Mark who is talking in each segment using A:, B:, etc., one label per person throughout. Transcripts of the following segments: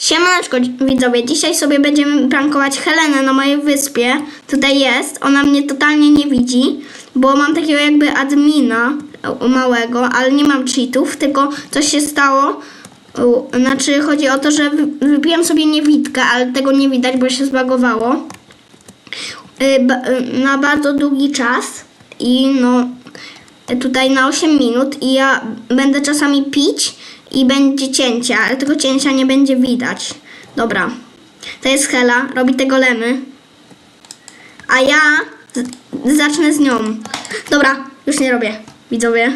A: Siemaneczko widzowie, dzisiaj sobie będziemy prankować Helenę na mojej wyspie. Tutaj jest, ona mnie totalnie nie widzi, bo mam takiego jakby admina małego, ale nie mam cheatów, tylko coś się stało. Znaczy chodzi o to, że wy- wypiłem sobie niewidkę, ale tego nie widać, bo się zbagowało. Y, y, Na bardzo długi czas i no tutaj na 8 minut i ja będę czasami pić i będzie cięcie, ale tego cięcia nie będzie widać. Dobra. To jest Hela, robi te golemy. A ja zacznę z nią. Dobra, już nie robię, widzowie.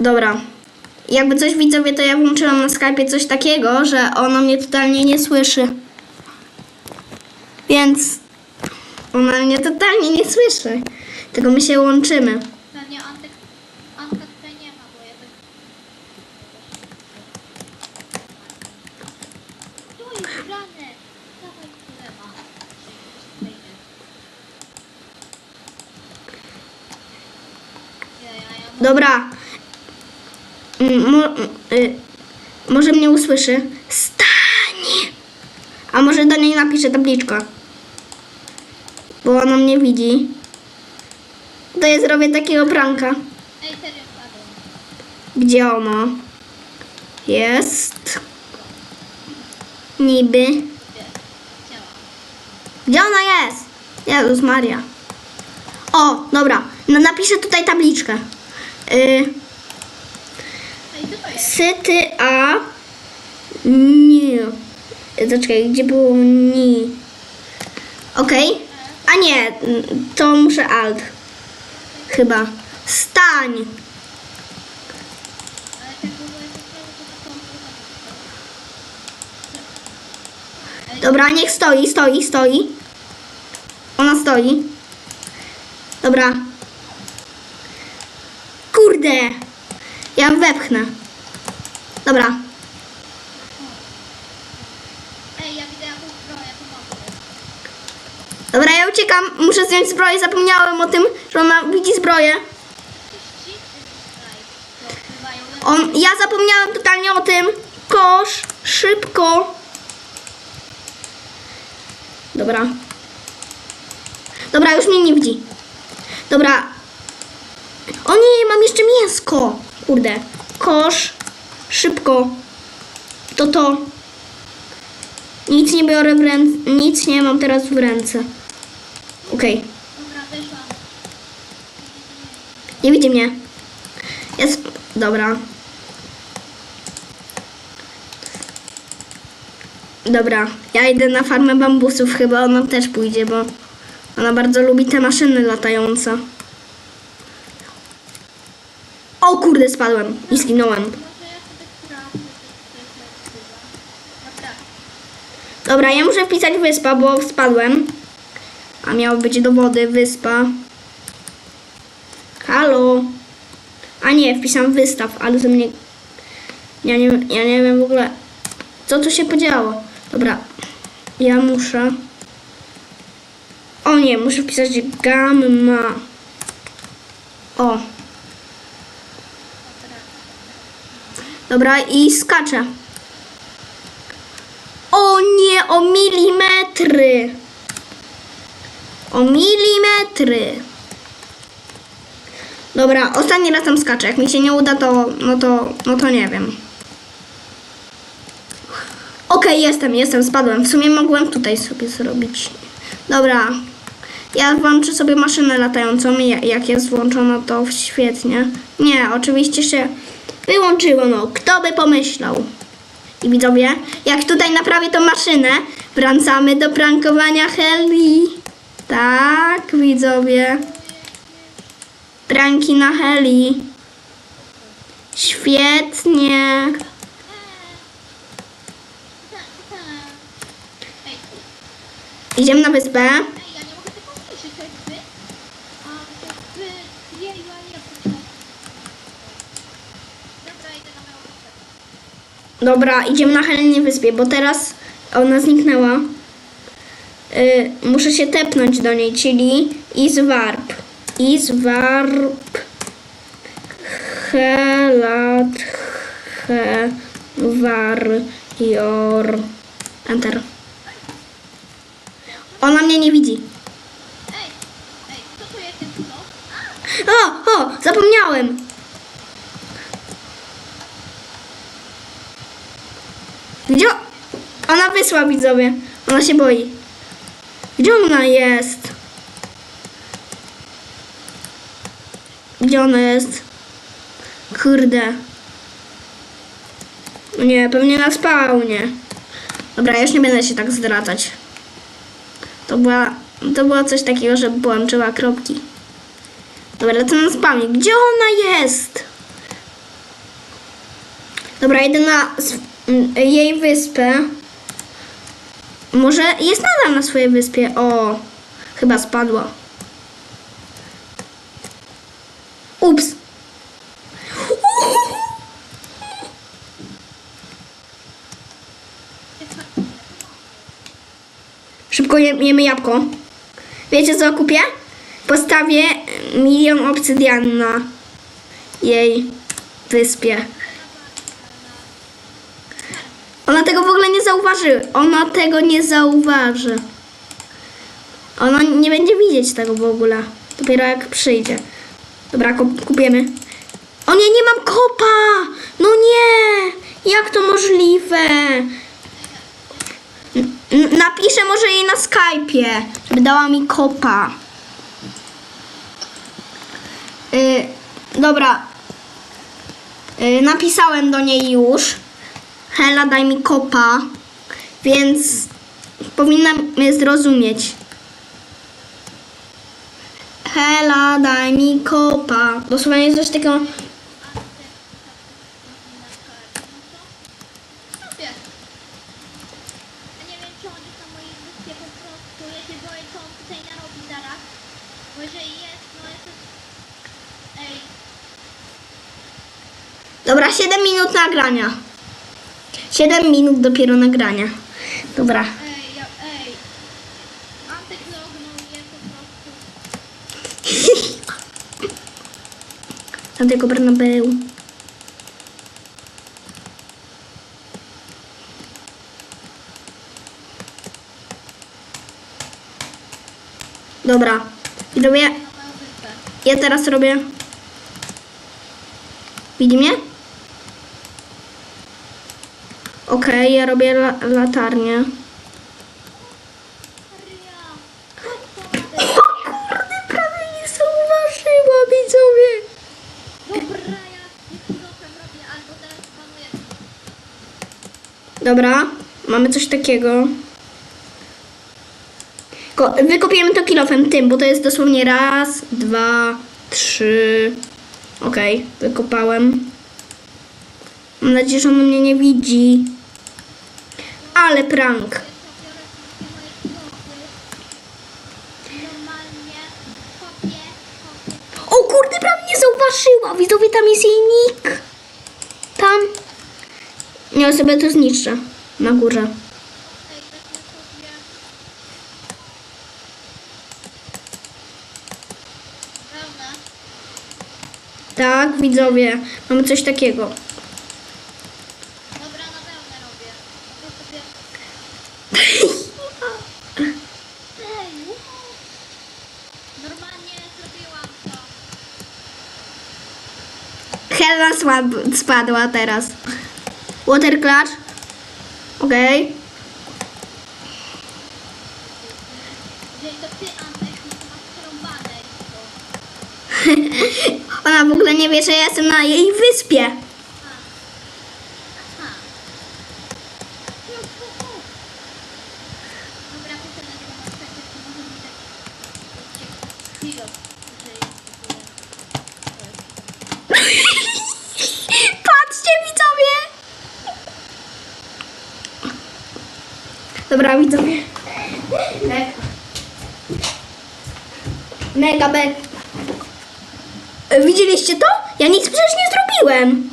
A: Dobra. Jakby coś widzowie, to ja włączyłam na Skype'ie coś takiego, że ona mnie totalnie nie słyszy. Więc ona mnie totalnie nie słyszy. Tylko my się łączymy.
B: Pewnie Antek, Anka tutaj nie ma, bo ja tak... Tu jest grane! Dawaj problema. Ja, ja, ja.
A: Dobra. Mo, y, może mnie usłyszy. Stań! A może do niej napiszę tabliczkę. Bo ona mnie widzi. To ja zrobię takiego pranka. Gdzie ona? Jest. Niby.
B: Gdzie?
A: Gdzie ona jest? Jezus Maria. O, dobra. No, napiszę tutaj tabliczkę. Y, syty a nie. Zaczekaj, gdzie było ni? Okej. A nie, to muszę alt. Chyba. Stań. Dobra, niech stoi, stoi, stoi. Ona stoi. Dobra. Kurde. Ja wepchnę. Dobra.
B: Ej, ja widzę jakąś zbroję, to mogę.
A: Dobra, ja uciekam. Muszę zdjąć zbroję. Zapomniałem o tym, że ona widzi zbroję. On, ja zapomniałem totalnie o tym. Kosz, szybko. Dobra. Dobra, już mnie nie widzi. Dobra. O nie, mam jeszcze mięsko. Kurde. Kosz, szybko. To to. Nic nie biorę w ręce. Nic nie mam teraz w ręce. Okej.
B: Wyszłam.
A: Nie widzi mnie. Jest. Dobra. Dobra, ja idę na farmę bambusów, chyba ona też pójdzie, bo ona bardzo lubi te maszyny latające. O kurde, spadłem i zginąłem.
B: Dobra,
A: ja muszę wpisać wyspa, bo spadłem. A być do wody wyspa. Halo. A nie, wpisałam wystaw, ale ze mnie... Ja nie, ja nie wiem w ogóle, co tu się podziało. Dobra, ja muszę... O nie, muszę wpisać gamma. O.
B: Dobra,
A: i skaczę. O nie, o milimetry. O milimetry. Dobra, ostatni raz tam skaczę. Jak mi się nie uda, to no to, no to nie wiem. Okej, jestem, jestem, spadłem. W sumie mogłem tutaj sobie zrobić. Dobra. Ja włączę sobie maszynę latającą. Ja- Jak jest włączona, to świetnie. Nie, oczywiście się wyłączyło. No, kto by pomyślał? I widzowie, jak tutaj naprawię tą maszynę, wracamy do prankowania Heli. Tak, widzowie. Pranki na Heli. Świetnie. Idziemy na wyspę.
B: Dobra,
A: idziemy na Helenie wyspie, bo teraz ona zniknęła. Y, muszę się tepnąć do niej, czyli is warp. Is warp. Helat, he. Enter. Ona mnie nie widzi. O, o, zapomniałem. Gdzie? Ona wysła widzowie. Ona się boi. Gdzie ona jest? Gdzie ona jest? Kurde. Nie, pewnie na spawnie. Dobra, już nie będę się tak zdradzać. To była, to było coś takiego, że połączyła kropki. Dobra, lecę na spawnie. Gdzie ona jest? Dobra, idę na jej wyspę. Może jest nadal na swojej wyspie. O, chyba spadła. Ups. Szybko je- jemy jabłko. Wiecie co kupię? Postawię milion obsydian na jej wyspie. Ona tego w ogóle nie zauważy. Ona tego nie zauważy. Ona nie będzie widzieć tego w ogóle. Dopiero jak przyjdzie. Dobra, kup- kupiemy. O nie, nie mam kopa! No nie! Jak to możliwe? N- napiszę może jej na Skype'ie, żeby dała mi kopa. Y, dobra. Y, napisałem do niej już. Hela, daj mi kopa. Więc powinna mnie zrozumieć. Hela, daj mi kopa. Dosłownie jest coś takiego. Dobra, 7 minut nagrania. 7 minut dopiero nagrania. Dobra.
B: ej, ja, ej. Antek lognął mnie po prostu.
A: Santiago Bernabeu. Dobra. I robię. Ja teraz robię. Widzi mnie? Okej, ja robię la latarnię. O kurde, prawie nie zauważyła, widzowie.
B: Dobra, ja kilofem robię, albo teraz panuję.
A: Dobra, mamy coś takiego. Ko- wykopiemy to kilofem tym, bo to jest dosłownie raz, dwa, trzy. Okej, wykopałem. Mam nadzieję, że on mnie nie widzi. Ale prank.
B: Ja biorę wszystkie moje kilofy. Normalnie kopię, kopię.
A: O kurde, prawie nie zauważyła. Widzowie, tam jest jej nick. Tam. Ja sobie to zniszczę. Na górze. Tak, widzowie, mamy coś takiego.
B: Dobra, na wełnę robię. Robię sobie... Ej, wow. Normalnie zrobiłam to.
A: Helena spadła teraz. Water clutch. Okej.
B: To...
A: Ona w ogóle nie wie, że ja jestem na jej wyspie.
B: Aha. Hu, hu, hu. Dobra, pytam na tego maskecie, czy może mi tak... Chwilę, jeżeli...
A: Patrzcie, widzowie. Dobra, widzowie. Mega. Mega, Widzieliście to? Ja nic przecież nie zrobiłem.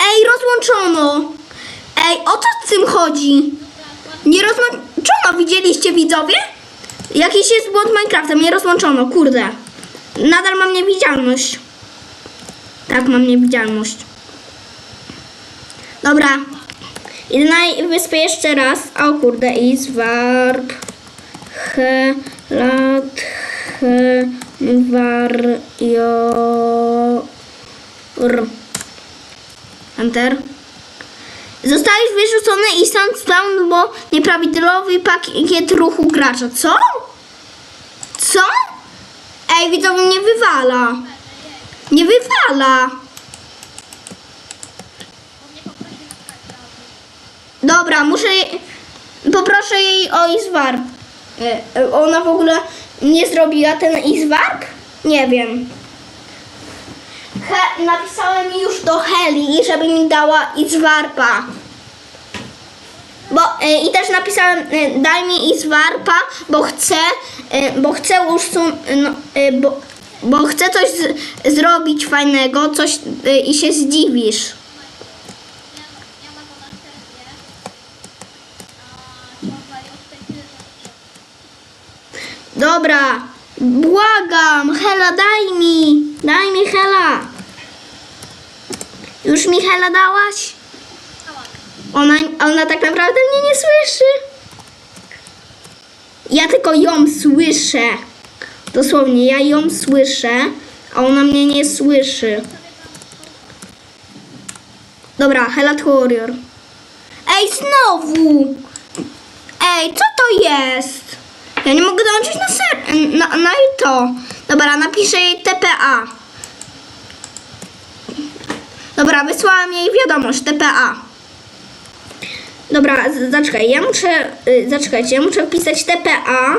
A: Ej, rozłączono. Ej, o co z tym chodzi? Nie rozłączono, widzieliście widzowie? Jakiś jest błąd Minecrafta, mnie rozłączono, kurde. Nadal mam niewidzialność. Tak, mam niewidzialność. Dobra. Idę na wyspę jeszcze raz. O kurde, i zwarp. He, lat, he, war, jo, r. Enter. Zostałeś wyrzucony i stąd spawn, bo nieprawidłowy pakiet ruchu gracza. Co? Co? Ej, widzowie, nie wywala. Nie wywala.
B: Bo mnie poprosił Skype
A: Dobra, muszę jej, poproszę jej o izwarp. E, e, Ona w ogóle nie zrobiła ten izwarp? Nie wiem. He, napisałem już do Heli, żeby mi dała izwarpa. Bo, e, I też napisałem, daj mi izwarpa, bo chcę, bo chcę usun, no, bo, bo chcę coś z, zrobić fajnego, coś i się zdziwisz.
B: Ja, ja mam go na serwie. A słowa już tej tyle że
A: Dobra, błagam, Hela, daj mi, daj mi Hela. Już mi Hela dałaś? Ona, ona tak naprawdę mnie nie słyszy. Ja tylko ją słyszę. Dosłownie, ja ją słyszę, a ona mnie nie słyszy. Dobra, Hela Warrior. Ej, znowu! Ej, co to jest? Ja nie mogę dołączyć na ser... na, na to. Dobra, napiszę jej TPA. Dobra, wysłałam jej wiadomość, TPA. Dobra, zaczekaj, ja muszę... Y, zaczekajcie, ja muszę wpisać TPA.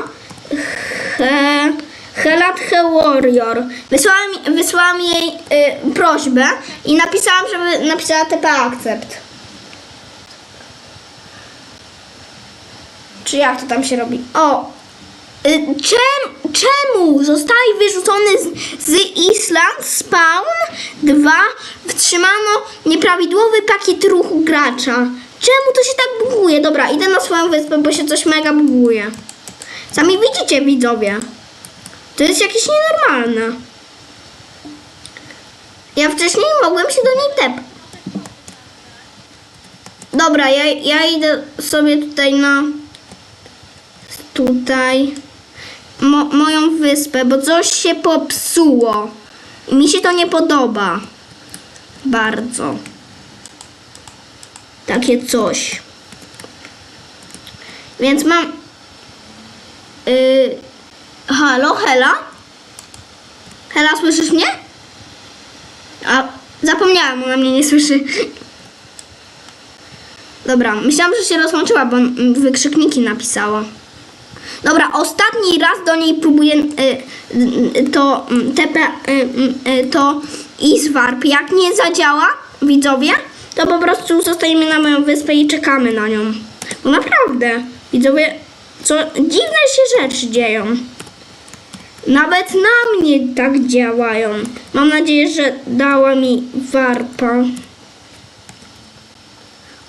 A: He... Helat He Warrior. Wysłałam, wysłałam jej y, prośbę i napisałam, żeby napisała TPA Accept. Czy jak to tam się robi? O! Y, Czem, czemu zostałeś wyrzucony z, z Island Spawn 2? Wstrzymano nieprawidłowy pakiet ruchu gracza. Czemu to się tak buguje? Dobra, idę na swoją wyspę, bo się coś mega buguje. Sami widzicie, widzowie. To jest jakieś nienormalne. Ja wcześniej mogłem się do niej tepać. Dobra, ja, ja idę sobie tutaj na tutaj mo, moją wyspę, bo coś się popsuło. I mi się to nie podoba. Bardzo. Takie coś. Więc mam. Yy, halo, Hela? Hela, słyszysz mnie? A, zapomniałam, ona mnie nie słyszy. Dobra, myślałam, że się rozłączyła, bo wykrzykniki napisała. Dobra, ostatni raz do niej próbuję y, y, to mm, TP, y, y, to ISWARP. Jak nie zadziała, widzowie, to po prostu zostajemy na moją wyspę i czekamy na nią. Bo naprawdę, widzowie, co dziwne się rzeczy dzieją. Nawet na mnie tak działają. Mam nadzieję, że dała mi warpa.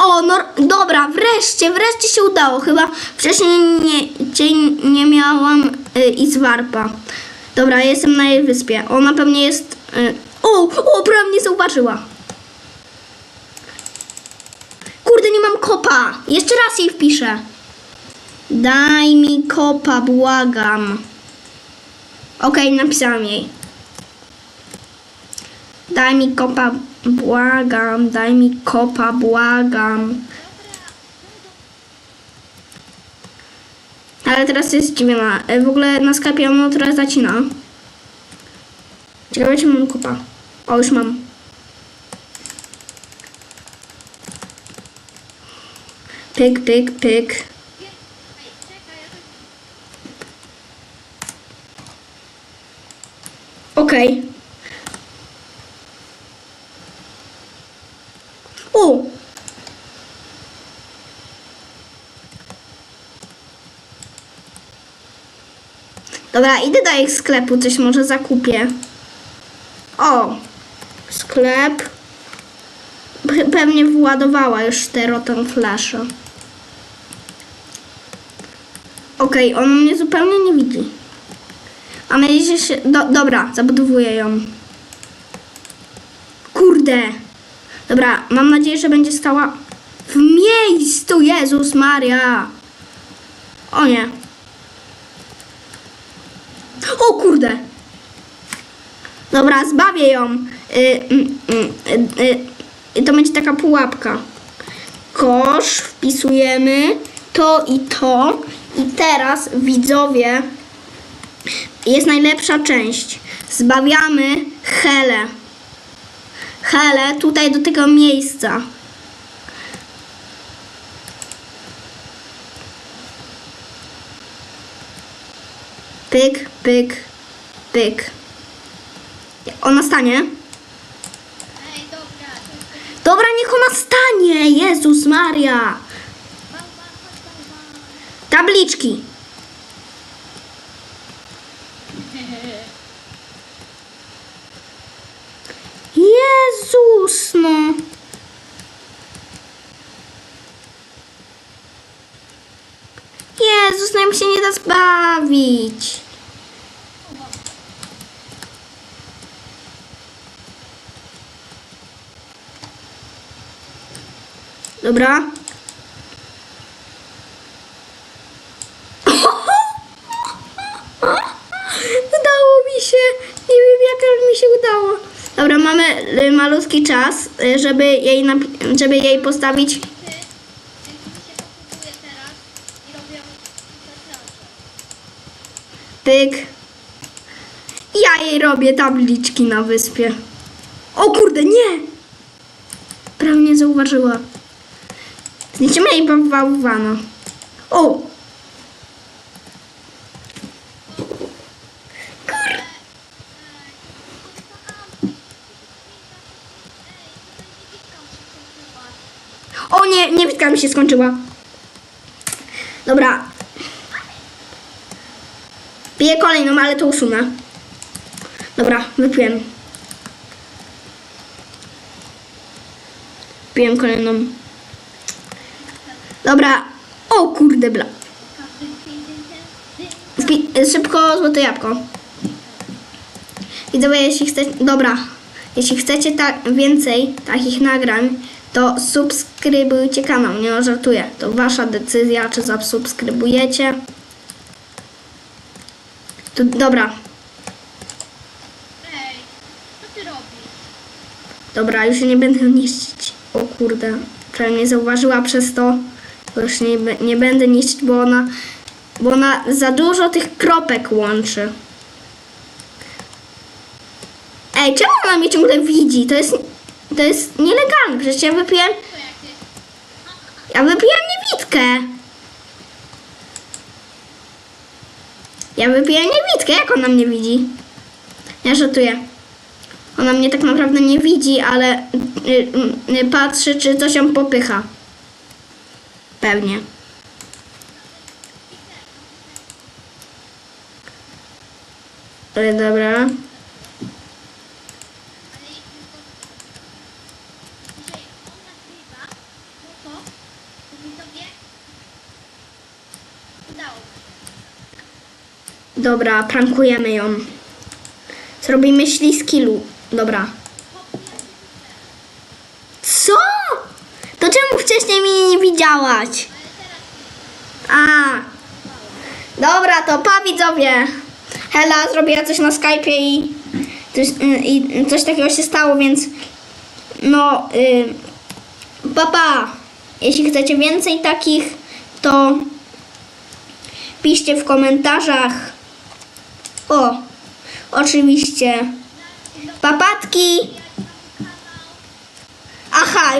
A: O, no dobra, wreszcie, wreszcie się udało. Chyba wcześniej nie, cię nie miałam y, i z warpa. Dobra, jestem na jej wyspie. Ona pewnie jest... Y, o, o, prawie mnie zauważyła. Kurde, nie mam kopa. Jeszcze raz jej wpiszę. Daj mi kopa, błagam. Okej, napisałam jej. Daj mi kopa, błagam. Daj mi kopa, błagam. Ale teraz jest zdziwiona. E, W ogóle na Skype'ie ono teraz zacina. Ciekawe, czy mam kopa. O, już mam. Pyk, pyk, pyk. Okej. U. Dobra, idę do ich sklepu, coś może zakupię. O, sklep. Pe- Pewnie wyładowała już te Rotten Flasze. Okej, on mnie zupełnie nie widzi. Nadzieję, że się... Do, dobra, zabudowuję ją. Kurde. Dobra, mam nadzieję, że będzie stała w miejscu. Jezus Maria. O nie. O kurde. Dobra, zbawię ją. Y, mm, mm, y, y, to będzie taka pułapka. Kosz wpisujemy to i to. I teraz widzowie jest najlepsza część. Zbawiamy Helę. Helę tutaj do tego miejsca. Pyk, pyk, pyk. Ona stanie.
B: Dobra,
A: niech ona stanie. Jezus Maria. Tabliczki. Jezus, no. Jezus, nam się nie da zbawić. Dobra. Udało mi się. Nie wiem, jak mi się udało. Dobra, mamy y, malutki czas, y, żeby jej, żeby jej postawić.
B: Ty, jak mi się pokupuje teraz i robią zatracze.
A: Pyk. Ja jej robię tabliczki na wyspie. O kurde, nie! Prawie nie zauważyła. Zniesiemy jej bałwana. O! O nie, niewidka mi się skończyła. Dobra. Piję kolejną, ale to usunę. Dobra, wypiłem. Piłem kolejną. Dobra. O kurde bla. Wpi- szybko złote jabłko. Widzowie, jeśli chcecie... Dobra. Jeśli chcecie tak więcej takich nagrań, to subskrybujcie kanał. Nie żartuję. To wasza decyzja, czy zasubskrybujecie. To, dobra.
B: Ej, co ty robisz?
A: Dobra, już się nie będę niszczyć. O kurde, prawie mnie zauważyła przez to. Bo Już nie, nie będę niszczyć, bo ona, bo ona za dużo tych kropek łączy. Ej, czemu ona mnie ciągle widzi? To jest, to jest nielegalne. Przecież ja wypiłem, ja wypiłem niewidkę. Ja wypiłem niewidkę, jak ona mnie widzi? Ja żartuję. Ona mnie tak naprawdę nie widzi, ale y, y, patrzy, czy coś ją popycha. Pewnie. Ale dobra.
B: Ale jeśli to... Jeżeli on nagrywa, no to, to widzowie... Udało mi się.
A: Dobra, prankujemy ją. Zrobimy śliski lu. Dobra. Co? To czemu wcześniej mnie nie widziałaś? A. Dobra, to pa widzowie. Hela zrobiła coś na Skype'ie i y, i coś takiego się stało, więc no y, papa. Jeśli chcecie więcej takich, to piszcie w komentarzach. O, oczywiście. Papatki. Aha,